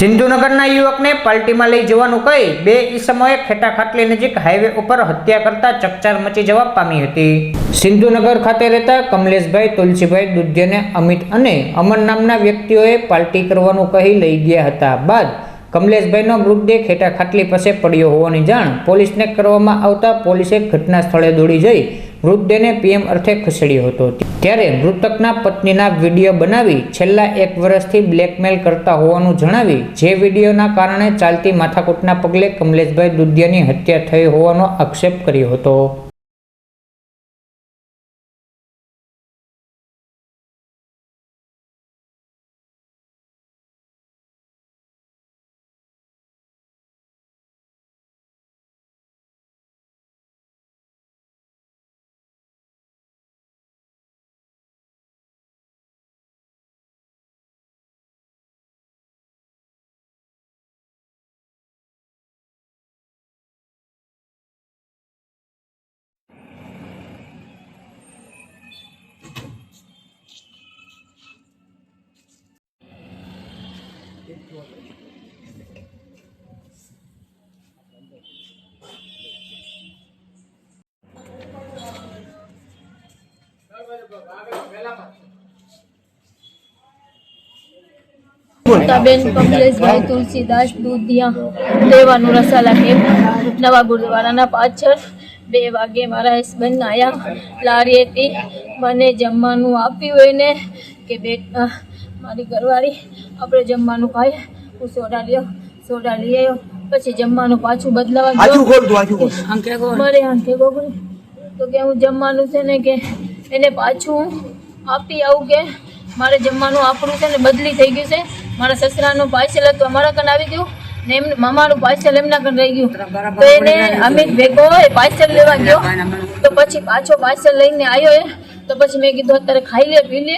સિંધુનગરના યુવકને પાર્ટીમાં લઈ જવાનું કહી બે ઈસમોએ ખેટા ખાટલી નજીક હાઈવે ઉપર હત્યા કરતા ચકચાર મચી જવા પામી હતી. સિંધુનગર ખાતે રહેતા કમલેશભાઈ, તુલસીભાઈ, દુધ્યને અમિત અને અમન નામના વ્યક્તિઓએ પાર્ટી કરવાનું કહી લઈ ગયા હતા બાદ કમલેશભાઈનો મૃતદેહ ખેટા ખાટલી પાસે પડ્યો હોવાની જાણ પોલીસને કરવામાં આવતા પોલીસે ઘટના સ્થળે દોડી જઈ મૃતદેહને પીએમ અર્થે ખસેડ્યો હતો. ત્યારે મૃતકના પત્નીના વીડિયો બનાવી છેલ્લા એક વર્ષથી બ્લેકમેલ કરતા હોવાનું જણાવી, જે વિડીયોના કારણે ચાલતી માથાકૂટના પગલે કમલેશભાઈ દુધિયાની હત્યા થઈ હોવાનો આક્ષેપ કર્યો હતો. બેન કમલેશભાઈ, તુલસીદાસ પાછળ બે વાગે મારા હસબન્ડ આવ્યા લારી હતી. મને જમવાનું આપ્યું એને, કે મારી ઘરવાળી આપણે જમવાનું ખાઈએ હું સોડા લ્યો સોડા લઈ આવ્યો પછી જમવાનું પાછું બદલાવા ગયો મારે આંખે ગોગળી તો કે હું જમવાનું છે ને કે એને પાછું આપી આવું કે મારે જમવાનું આપણું છે ને બદલી થઈ ગયું છે. મારા સસરાનું પાર્સલ હતું અમારા કન આવી ગયું. ને એમ મામાનું પાર્સલ એમના કન રહી ગયું. તો એને અમિત ભેગો એ પાર્સલ લેવા ગયો તો પછી પાછો પાર્સલ લઈને આવ્યો એ. તો પછી મેં કીધું અત્યારે ખાઈ લે પી લે.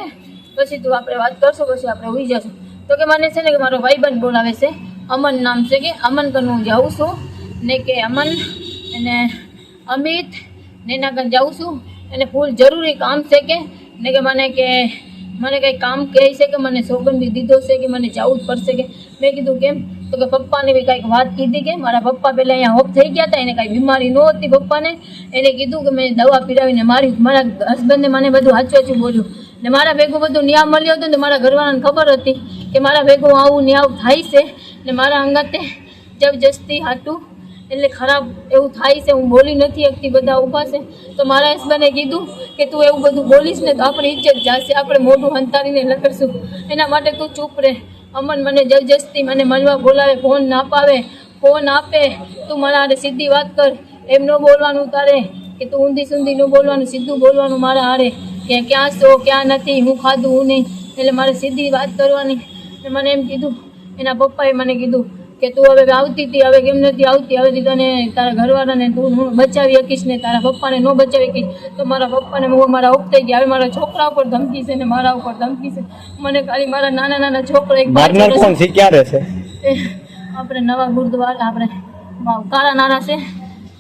પછી તું આપણે વાત કરશું પછી આપણે હોઈ જશું. તો કે મને છે ને કે મારો ભાઈબંધ બોલાવે છે. અમન નામ છે કે અમન કન હું જાઉં છું. ને કે અમન અને અમિત ને એના કન જાઉં છું. એને ફૂલ જરૂરી કામ છે કે, ને કે મને કે, મને કંઈ કામ કહે છે કે મને સોગંદી દીધો છે કે મને જવું જ પડશે કે. મેં કીધું કેમ? તો કે પપ્પાને બી કાંઈક વાત કીધી કે, મારા પપ્પા પહેલાં અહીંયા હોપ થઈ ગયા હતા, એને કાંઈ બીમારી નહોતી પપ્પાને. એને કીધું કે મેં દવા પીરાવીને મારી, મારા હસબન્ડે મને બધું હાચું હાચું બોલ્યું. ને મારા ભેગું બધું ન્યા મળ્યો હતો ને મારા ઘરવાળાને ખબર હતી. કે મારા ભેગું આવું ન્યાય થાય છે ને મારા અંગતે જબરજસ્તી હાટું, એટલે ખરાબ એવું થાય છે, હું બોલી નથી શકતી, બધા ઊભા છે. તો મારા હસબન્ડે કીધું કે તું એવું બધું બોલીશ ને તો આપણી ઇજ્જત જશે, આપણે મોઢું હંતારીને લખડશું. એના માટે તું ચૂપ રહે. અમન મને જબરજસ્તી મને મળવા બોલાવે, ફોન ના પાવે ફોન આપે. તું મારા સીધી વાત કર. એમ ન બોલવાનું તારે, કે તું ઊંધી સુંધી ન બોલવાનું, સીધું બોલવાનું મારા હારે. કે ક્યાં છો, ક્યાં નથી, હું ખાધું, હું નહીં. એટલે મારે સીધી વાત કરવાની. ને મને એમ કીધું એના પપ્પાએ મને કીધું કે તું હવે આવતી હતી હવે કેમ નથી આવતી? હવે તને તારા ઘરવાળાને તું હું બચાવી શકીશ ને તારા પપ્પાને ન બચાવી શકીશ. તો મારા પપ્પાને હું મારા ઉપતાઈ ગયા હવે મારા છોકરા ઉપર ધમકી છે ને મારા ઉપર ધમકી છે. મને ખાલી મારા નાના નાના છોકરા એક મારનાર કોણ છે? ક્યાં રહે છે એ આપણે નવા ગુરુદ્વાર આપણે કાળા નાણા છે.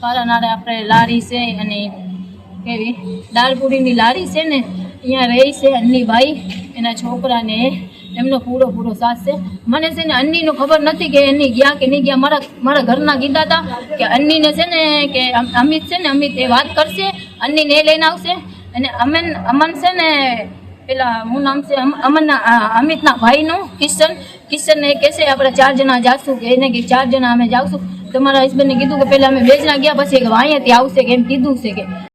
કાળા નાણા આપણે લારી છે અને કેવી? દાળપુરીની લારી છે ને અહીંયા રહી છે અન્ની ભાઈ. એના છોકરાને એમનો પૂરો પૂરો સાથ છે. મને છે ને અન્નીનું ખબર નથી કે એની ગયા કે નહીં ગયા. મારા મારા ઘરના કીધા હતા કે અન્નીને છે ને કે અમિત છે ને અમિત એ વાત કરશે. અન્નીને એ લઈને આવશે. અને અમન અમન છે ને પેલા હું નામ છે અમ- અમનના અમિતના ભાઈનું કિશન. કિશનને એ કહેશે, આપણે ચાર જણા જાશું કે એને કે ચાર જણા અમે જાવશું તો મારા હસબન્ડને કીધું કે પહેલાં અમે બે જણા ગયા, પછી કે અહીંયાથી આવશે કે? એમ કીધું છે કે